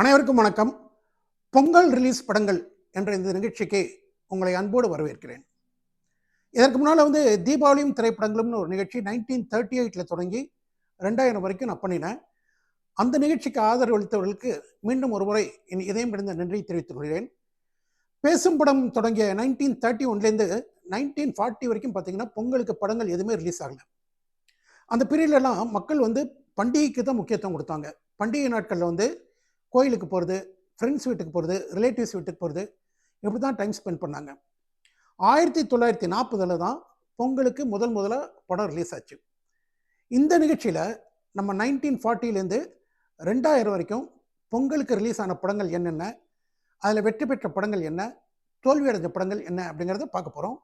அனைவருக்கும் வணக்கம். பொங்கல் ரிலீஸ் படங்கள் என்ற இந்த நிகழ்ச்சிக்கு உங்களை அன்போடு வரவேற்கிறேன். இதற்கு முன்னால் வந்து தீபாவளியும் திரைப்படங்களும்னு ஒரு நிகழ்ச்சி நைன்டீன் தேர்ட்டி எயிட்டில் தொடங்கி ரெண்டாயிரம் வரைக்கும் நான் பண்ணினேன். அந்த நிகழ்ச்சிக்கு ஆதரவு அளித்தவர்களுக்கு மீண்டும் ஒரு முறை என் இதயம் பிடிந்த நன்றி தெரிவித்துக் கொள்கிறேன். பேசும் படம் தொடங்கிய நைன்டீன் தேர்ட்டி ஒன்லேருந்து நைன்டீன் ஃபார்ட்டி வரைக்கும் பார்த்தீங்கன்னா பொங்கலுக்கு படங்கள் எதுவுமே ரிலீஸ் ஆகலை. அந்த பீரியட்லலாம் மக்கள் வந்து பண்டிகைக்கு தான் முக்கியத்துவம் கொடுத்தாங்க. பண்டிகை நாட்களில் வந்து கோயிலுக்கு போகிறது ஃப்ரெண்ட்ஸ் வீட்டுக்கு போகிறது ரிலேட்டிவ்ஸ் வீட்டுக்கு போகிறது இப்படி தான் டைம் ஸ்பெண்ட் பண்ணாங்க. ஆயிரத்தி தொள்ளாயிரத்தி நாற்பதில் தான் பொங்கலுக்கு முதல் முதலாக படம் ரிலீஸ் ஆச்சு. இந்த நிகழ்ச்சியில் நம்ம நைன்டீன் ஃபார்ட்டிலேருந்து ரெண்டாயிரம் வரைக்கும் பொங்கலுக்கு ரிலீஸ் ஆன படங்கள் என்னென்ன அதில் வெற்றி பெற்ற படங்கள் என்ன தோல்வி அடைஞ்ச படங்கள் என்ன அப்படிங்கிறத பார்க்க போகிறோம்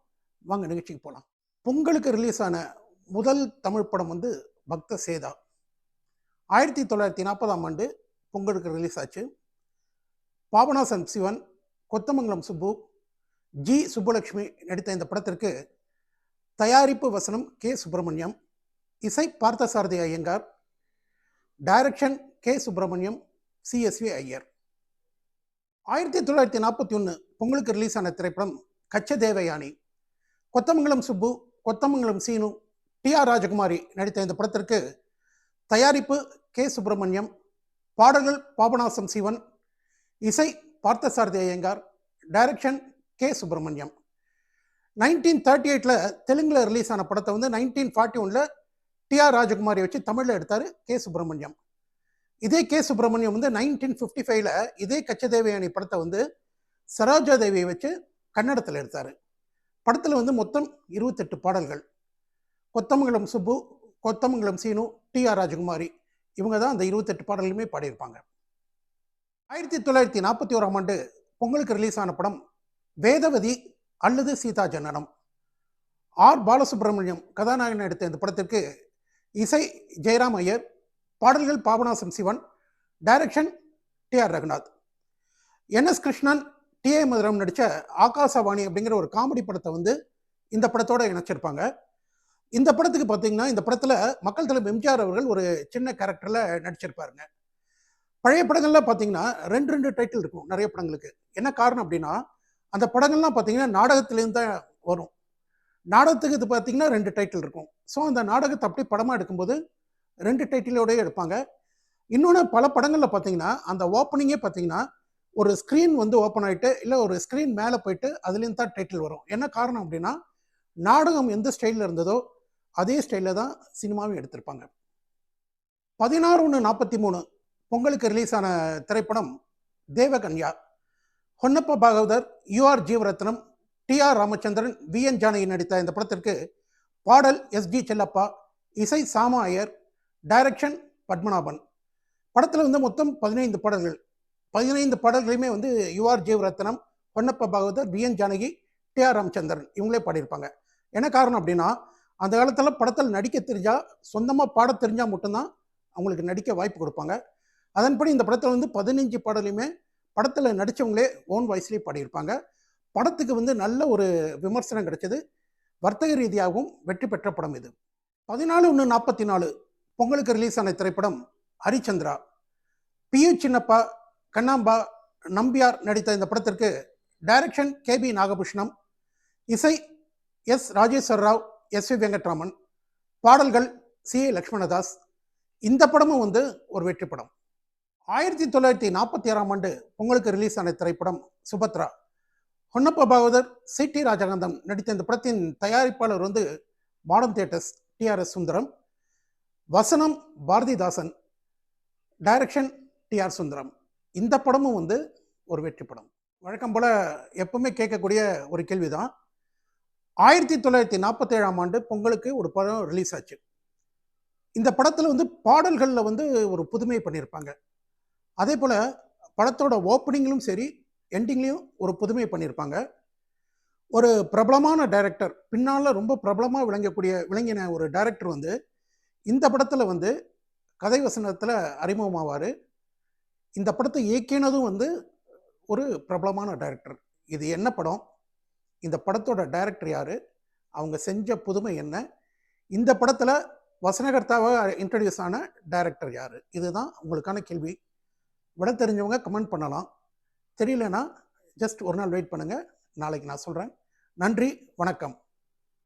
வாங்க நிகழ்ச்சிக்கு போகலாம் பொங்கலுக்கு ரிலீஸ் ஆன முதல் தமிழ் படம் வந்து பக்த சேதா. ஆயிரத்தி தொள்ளாயிரத்தி நாற்பதாம் ஆண்டு பொங்கலுக்கு ரிலீஸ் ஆச்சு. பாபநாசன் சிவன் கொத்தமங்கலம் சுப்பு ஜி சுப்புலட்சுமி நடித்த இந்த படத்திற்கு தயாரிப்பு வசனம் கே சுப்பிரமணியம் இசை Parthasarathy Iyengar direction K Subramaniam CSV Iyer. ஆயிரத்தி தொள்ளாயிரத்தி நாற்பத்தி ஒன்று பொங்கலுக்கு ரிலீஸ் ஆன திரைப்படம் கச்ச தேவயானி கொத்தமங்கலம் சுப்பு கொத்தமங்கலம் சீனு டி ஆர் ராஜகுமாரி நடித்த இந்த படத்திற்கு தயாரிப்பு கே சுப்பிரமணியம் பாடல்கள் பாபநாசம் சிவன் இசை Parthasarathy Iyengar direction K Subramaniam. Nineteen thirty எயிட்டில் தெலுங்கில் ரிலீஸ் ஆன படத்தை வந்து நைன்டீன் ஃபார்ட்டி ஒனில் டிஆர் ராஜகுமாரி வச்சு தமிழில் எடுத்தார் கே சுப்பிரமணியம். இதே கே சுப்பிரமணியம் வந்து நைன்டீன் ஃபிஃப்டி ஃபைவ்ல இதே கச்சதேவயானி படத்தை வந்து சரோஜா தேவியை வச்சு கன்னடத்தில் எடுத்தார். படத்தில் வந்து மொத்தம் இருபத்தெட்டு பாடல்கள். Kothamangalam Subbu Kothamangalam Seenu T R Rajakumari. இவங்க தான் அந்த இருபத்தெட்டு பாடல்களுமே பாடியிருப்பாங்க. ஆயிரத்தி தொள்ளாயிரத்தி நாற்பத்தி ஓராம் ஆண்டு பொங்கலுக்கு ரிலீஸ் ஆன படம் வேதவதி அல்லது சீதா ஜனனம் ஆர். பாலசுப்ரமணியம் கதாநாயகன் எடுத்த இந்த படத்திற்கு இசை ஜெயராம் ஐயர் பாடல்கள் Papanasam Sivan direction T R Raghunath. N S Krishnan T A Madhuram நடித்த ஆகாசவாணி அப்படிங்கிற ஒரு காமெடி படத்தை வந்து இந்த படத்தோடு இணைச்சிருப்பாங்க. இந்த படத்துக்கு பார்த்தீங்கன்னா இந்த படத்தில் மக்கள் தலைவர் எம்ஜிஆர் அவர்கள் ஒரு சின்ன கேரக்டரில் நடிச்சிருப்பாருங்க. பழைய படங்கள்லாம் பார்த்தீங்கன்னா ரெண்டு ரெண்டு டைட்டில் இருக்கும் நிறைய படங்களுக்கு. என்ன காரணம் அப்படின்னா அந்த படங்கள்லாம் பார்த்தீங்கன்னா நாடகத்திலேருந்து தான் வரும். நாடகத்துக்கு இது பார்த்தீங்கன்னா ரெண்டு டைட்டில் இருக்கும். ஸோ அந்த நாடகத்தை அப்படி படமாக எடுக்கும்போது ரெண்டு டைட்டிலோடய எடுப்பாங்க. இன்னொன்று பல படங்களில் பார்த்தீங்கன்னா அந்த ஓப்பனிங்கே பார்த்தீங்கன்னா ஒரு ஸ்க்ரீன் வந்து ஓப்பன் ஆகிட்டு இல்லை ஒரு ஸ்க்ரீன் மேலே போயிட்டு அதுலேருந்து தான் டைட்டில் வரும். என்ன காரணம் அப்படின்னா நாடகம் எந்த ஸ்டைலில் இருந்ததோ அதே ஸ்டைலில் தான் சினிமாவும் எடுத்திருப்பாங்க. பதினாறு ஒன்று நாற்பத்தி மூணு பொங்கலுக்கு ரிலீஸ் ஆன திரைப்படம் Devakanya. Honnappa Bhagavathar U R Jeevaratnam T R Ramachandran V N Janaki நடித்த இந்த படத்திற்கு பாடல் எஸ் ஜி செல்லப்பா இசை சாமா ஐயர் டைரக்ஷன் பத்மநாபன். படத்தில் வந்து மொத்தம் பதினைந்து பாடல்கள். பதினைந்து பாடல்களையுமே வந்து U R Jeevaratnam Ponnappa Bhagavathar V N Janaki T R Ramachandran இவங்களே பாடியிருப்பாங்க. என்ன காரணம் அப்படின்னா அந்த காலத்தில் படத்தில் நடிக்க தெரிஞ்சால் சொந்தமாக பாட தெரிஞ்சால் மட்டும்தான் அவங்களுக்கு நடிக்க வாய்ப்பு கொடுப்பாங்க. அதன்படி இந்த படத்தில் வந்து பதினஞ்சு பாடலையுமே படத்தில் நடித்தவங்களே ஓன் வாய்ஸ்லேயே பாடியிருப்பாங்க. படத்துக்கு வந்து நல்ல ஒரு விமர்சனம் கிடைச்சது. வர்த்தக ரீதியாகவும் வெற்றி பெற்ற படம் இது. பதினாலு ஒன்று நாற்பத்தி நாலு பொங்கலுக்கு ரிலீஸ் ஆன திரைப்படம் ஹரிச்சந்திரா. பியூ சின்னப்பா கண்ணாம்பா நம்பியார் நடித்த இந்த படத்திற்கு டைரக்ஷன் கே பி நாகபூஷணம். இசை S Rajeswar Rao S V Venkatraman பாடல்கள் சி ஏ லக்ஷ்மணதாஸ் இந்த படமும் வந்து ஒரு வெற்றி படம். ஆயிரத்தி தொள்ளாயிரத்தி நாற்பத்தி ஆறாம் ஆண்டு பொங்கலுக்கு ரிலீஸ் ஆன திரைப்படம் சுபத்ரா. ஹொன்னப்ப பாகவதர் சி டி ராஜகாந்தம் நடித்த இந்த படத்தின் தயாரிப்பாளர் வந்து மாடர்ன் தியேட்டர்ஸ் டிஆர்எஸ் சுந்தரம் வசனம் பாரதிதாசன் டைரக்ஷன் டிஆர் சுந்தரம். இந்த படமும் வந்து ஒரு வெற்றி படம். வழக்கம் போல் எப்பவுமே கேட்கக்கூடிய ஒரு கேள்வி தான் ஆயிரத்தி தொள்ளாயிரத்தி நாற்பத்தி ஏழாம் ஆண்டு பொங்கலுக்கு ஒரு படம் ரிலீஸ் ஆச்சு. இந்த படத்தில் வந்து பாடல்களில் வந்து ஒரு புதுமை பண்ணியிருப்பாங்க அதே போல் படத்தோட ஓப்பனிங்லையும் சரி எண்டிங்லேயும் ஒரு புதுமை பண்ணியிருப்பாங்க ஒரு பிரபலமான டைரக்டர் பின்னால் ரொம்ப பிரபலமாக விளங்கக்கூடிய விளங்கின ஒரு டைரக்டர் வந்து இந்த படத்தில் வந்து கதை வசனத்தில் அறிமுகமாவார். இந்த படத்தை இயக்கினதும் வந்து ஒரு பிரபலமான டைரக்டர் இது என்ன படம்? இந்த படத்தோட டைரக்டர் யார்? அவங்க செஞ்ச புதுமை என்ன? இந்த படத்தில் வசனகர்த்தாவாக இன்ட்ரடியூஸ் ஆன டைரக்டர் யார்? இதுதான் உங்களுக்கான கேள்வி. விட தெரிஞ்சவங்க கமெண்ட் பண்ணலாம். தெரியலனா ஜஸ்ட் ஒரு நாள் வெயிட் பண்ணுங்கள் நாளைக்கு நான் சொல்கிறேன் நன்றி வணக்கம்.